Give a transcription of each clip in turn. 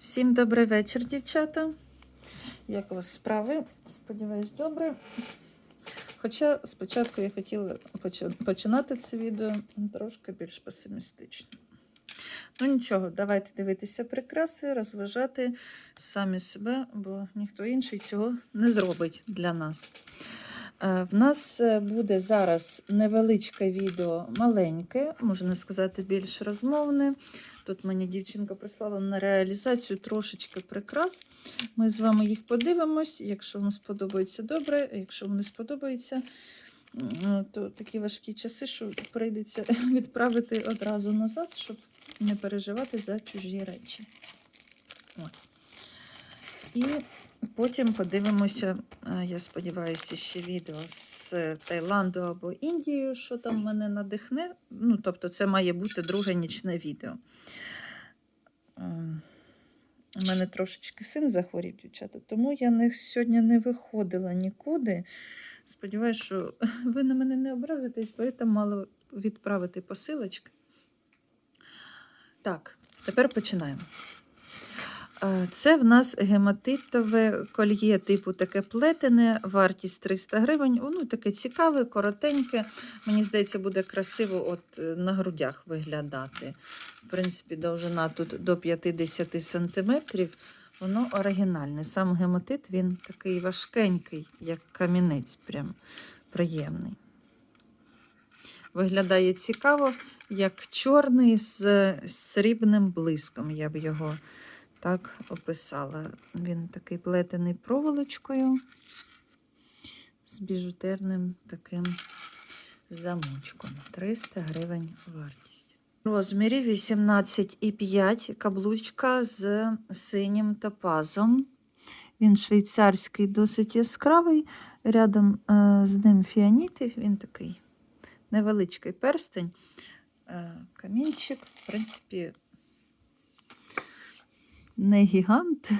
Всім добрий вечір, дівчата. Як у вас справи? Сподіваюсь, добре. Хоча спочатку я хотіла починати це відео трошки більш песимістично. Ну нічого, давайте дивитися прикраси, розважати самі себе, бо ніхто інший цього не зробить для нас. Е, В нас е, буде зараз невеличке відео, маленьке, можна сказати, більш розмовне. Тут мені дівчинка прислала на реалізацію трошечки прикрас. Ми з вами їх подивимось. Якщо вам сподобається добре, якщо вам не сподобається, то такі важкі часи, що прийдеться відправити одразу назад, щоб не переживати за чужі речі. От. І потім подивимося, е, я сподіваюся, ще відео з Таїланду або Індією, що там мене надихне. Ну, тобто, це має бути друге нічне відео. Ем, У мене трошечки син захворів, дівчата, тому я не, сьогодні не виходила нікуди. Сподіваюсь, що ви на мене не образитесь, бо я там мало відправити посилочки. Так, тепер починаємо. Це в нас гематитове кольє, типу таке плетене, вартість 300 гривень. Воно таке цікаве, коротеньке. Мені здається, буде красиво от е, на грудях виглядати. В принципі, довжина тут до 50 сантиметрів. Воно оригінальне. Сам гематит він такий важкенький, як камінець, прям приємний. Виглядає цікаво, як чорний з срібним блиском. Я б його так описала. Він такий плетений проволочкою з біжутерним таким замочком. 300 гривень вартість. Розмірі 18,5 каблучка з синім топазом. Він швейцарський, досить яскравий. Рядом е, з ним фіаніти. Він такий невеличкий перстень, е, камінчик. В принципі, не гігант,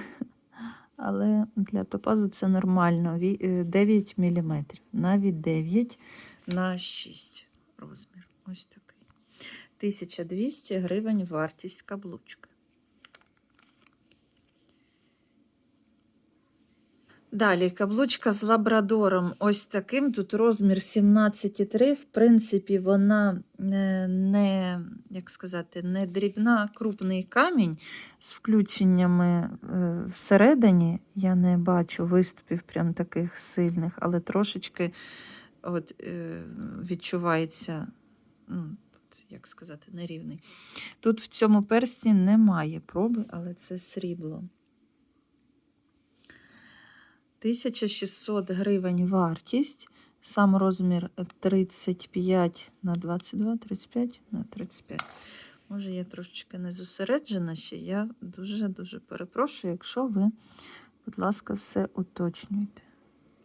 але для топазу це нормально. Е, 9 мм. Навіть 9 на 6 розмір. Ось такий. 1200 гривень вартість каблучка. Далі каблучка з лабрадором. Ось таким. Тут розмір 17,3. В принципі, вона не, не, як сказати, не дрібна, крупний камінь з включеннями е, всередині. Я не бачу виступів прям таких сильних, але трошечки от, е, відчувається, ну, як сказати, нерівний. Тут в цьому персні немає проби, але це срібло. 1600 гривень вартість. Сам розмір 35 на 22, 35 на 35. Може, я трошечки не зосереджена ще. Я дуже-дуже перепрошую, якщо ви, будь ласка, все уточнюйте.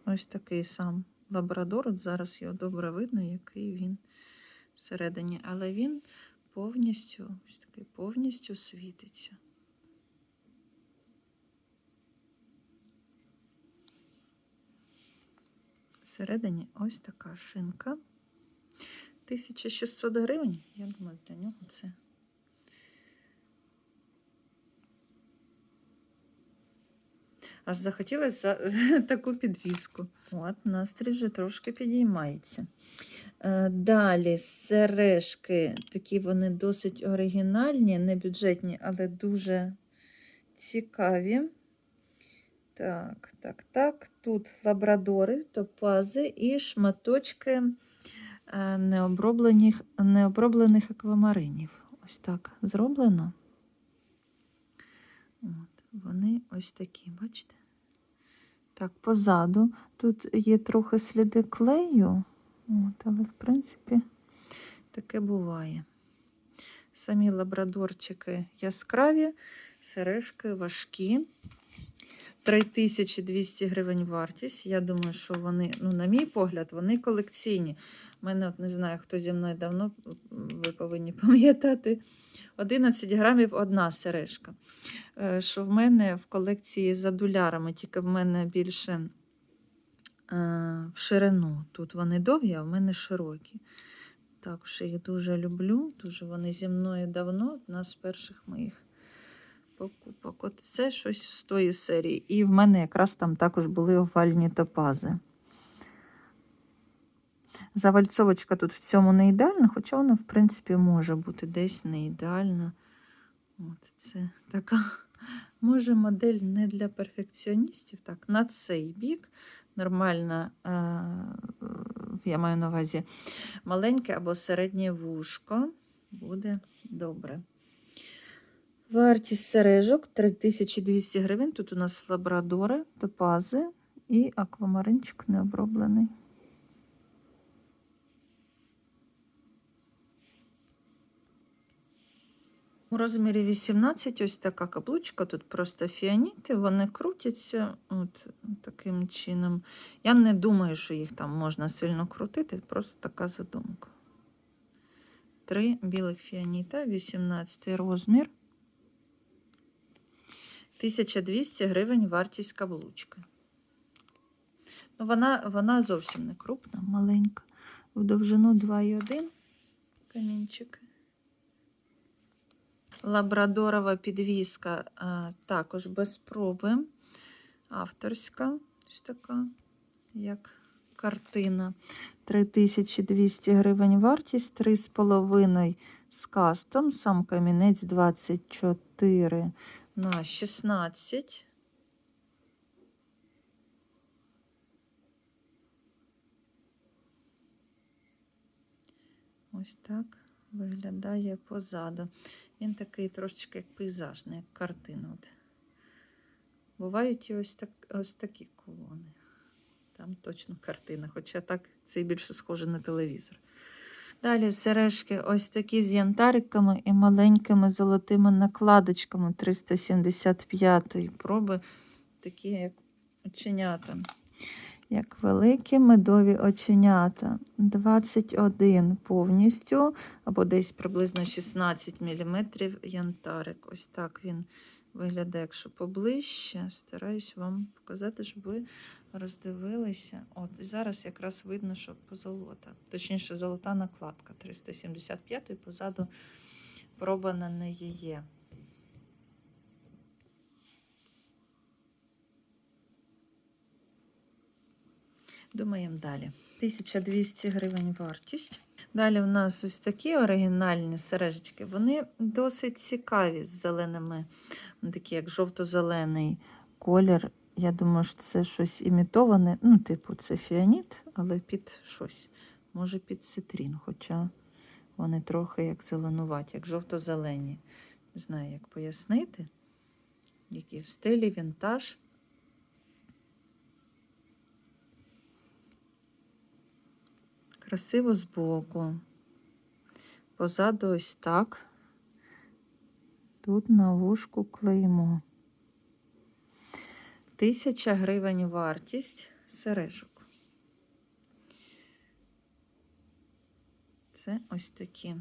Ось такий сам лабрадор. От зараз його добре видно, який він всередині. Але він повністю, ось такий повністю світиться. Всередині ось така шинка. 1600 гривень. Я думаю, для нього це. Аж захотілося за таку підвіску. От, настрій вже трошки підіймається. Е, Далі сережки, такі вони досить оригінальні, не бюджетні, але дуже цікаві. Так, так, так. Тут лабрадори, топази і шматочки е, необроблених, необроблених аквамаринів. Ось так зроблено. От, вони ось такі, бачите? Так, позаду. Тут є трохи сліди клею, от, але, в принципі, таке буває. Самі лабрадорчики яскраві, сережки важкі. 3200 гривень вартість. Я думаю, що вони, ну, на мій погляд, вони колекційні. У мене, от не знаю, хто зі мною давно, ви повинні пам'ятати. 11 грамів одна сережка. Е, Що в мене в колекції з адулярами, тільки в мене більше е, в ширину. Тут вони довгі, а в мене широкі. Також їх дуже люблю. Дуже вони зі мною давно, одна з перших моїх покупок. От це щось з тої серії. І в мене якраз там також були овальні топази. Завальцовочка тут в цьому не ідеальна, хоча вона, в принципі, може бути десь не ідеальна. От це така, може, модель не для перфекціоністів. Так, на цей бік нормальна, е, я маю на увазі, маленьке або середнє вушко буде добре. Вартість сережок 3200 гривень. Тут у нас лабрадори, топази і аквамаринчик необроблений. У розмірі 18 ось така каблучка, тут просто фіаніти, вони крутяться от таким чином. Я не думаю, що їх там можна сильно крутити, просто така задумка. Три білих фіаніта, 18 розмір. 1200 гривень вартість каблучки. Ну, вона, вона зовсім не крупна, маленька. В довжину 2,1 камінчик. Лабрадорова підвіска а, також без проби. Авторська, ось така, як картина. 3200 гривень вартість, 3,5 з кастом. Сам камінець 24 на 16. Ось так виглядає позаду. Він такий трошечки як пейзажний, як картина. От. Бувають і ось, так, ось такі колони. Там точно картина, хоча так це більше схоже на телевізор. Далі сережки ось такі з янтариками і маленькими золотими накладочками 375-ї проби, такі як оченята. Як великі медові оченята. 21 повністю, або десь приблизно 16 мм янтарик. Ось так він виглядає, якщо поближче. Стараюсь вам показати, щоб ви роздивилися. От, і зараз якраз видно, що позолота. Точніше, золота накладка 375 і позаду проба на неї є. Думаємо далі. 1200 гривень вартість. Далі в нас ось такі оригінальні сережечки. Вони досить цікаві з зеленими, такі як жовто-зелений колір. Я думаю, що це щось імітоване. Ну, типу, це фіаніт, але під щось. Може, під цитрін, хоча вони трохи як зеленуваті, як жовто-зелені. Не знаю, як пояснити. Які в стилі вінтаж. Красиво збоку. Позаду ось так. Тут на вушку клеймо. Тисяча гривень вартість сережок. Це ось такі.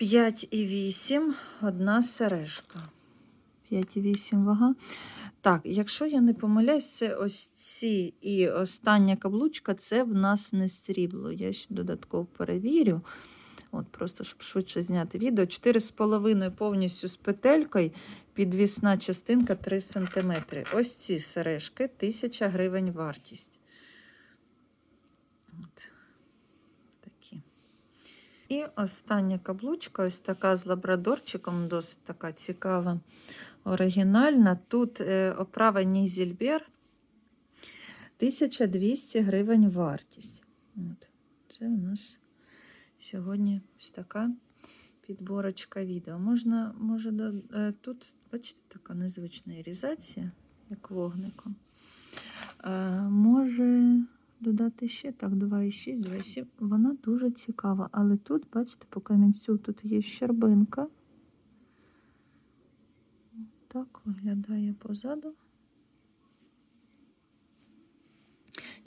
5,8 одна сережка. 5,8 вага. Так, якщо я не помиляюсь, це ось ці і остання каблучка це в нас не срібло. Я ще додатково перевірю. От, Просто щоб швидше зняти відео. 4,5 повністю з петелькою, підвісна частинка 3 см. Ось ці сережки 1000 гривень вартість. От. Такі. І остання каблучка, ось така з лабрадорчиком, досить така цікава оригінальна. Тут е, оправа Нізільбер 1200 гривень вартість. От. Це у нас сьогодні ось така підборочка відео. Можна, може, е, тут, бачите, така незвична ірізація, як вогником. Е, може додати ще так, 2,6, 2,7. Вона дуже цікава, але тут, бачите, по камінцю тут є щербинка. Так виглядає позаду.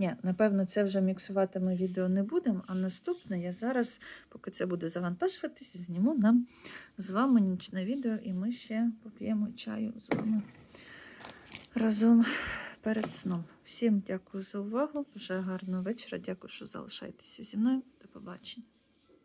Ні, напевно, це вже міксувати ми відео не будемо, а наступне я зараз, поки це буде завантажуватись, зніму нам з вами нічне відео, і ми ще поп'ємо чаю з вами разом перед сном. Всім дякую за увагу. Вже гарного вечора. Дякую, що залишаєтеся зі мною. До побачення.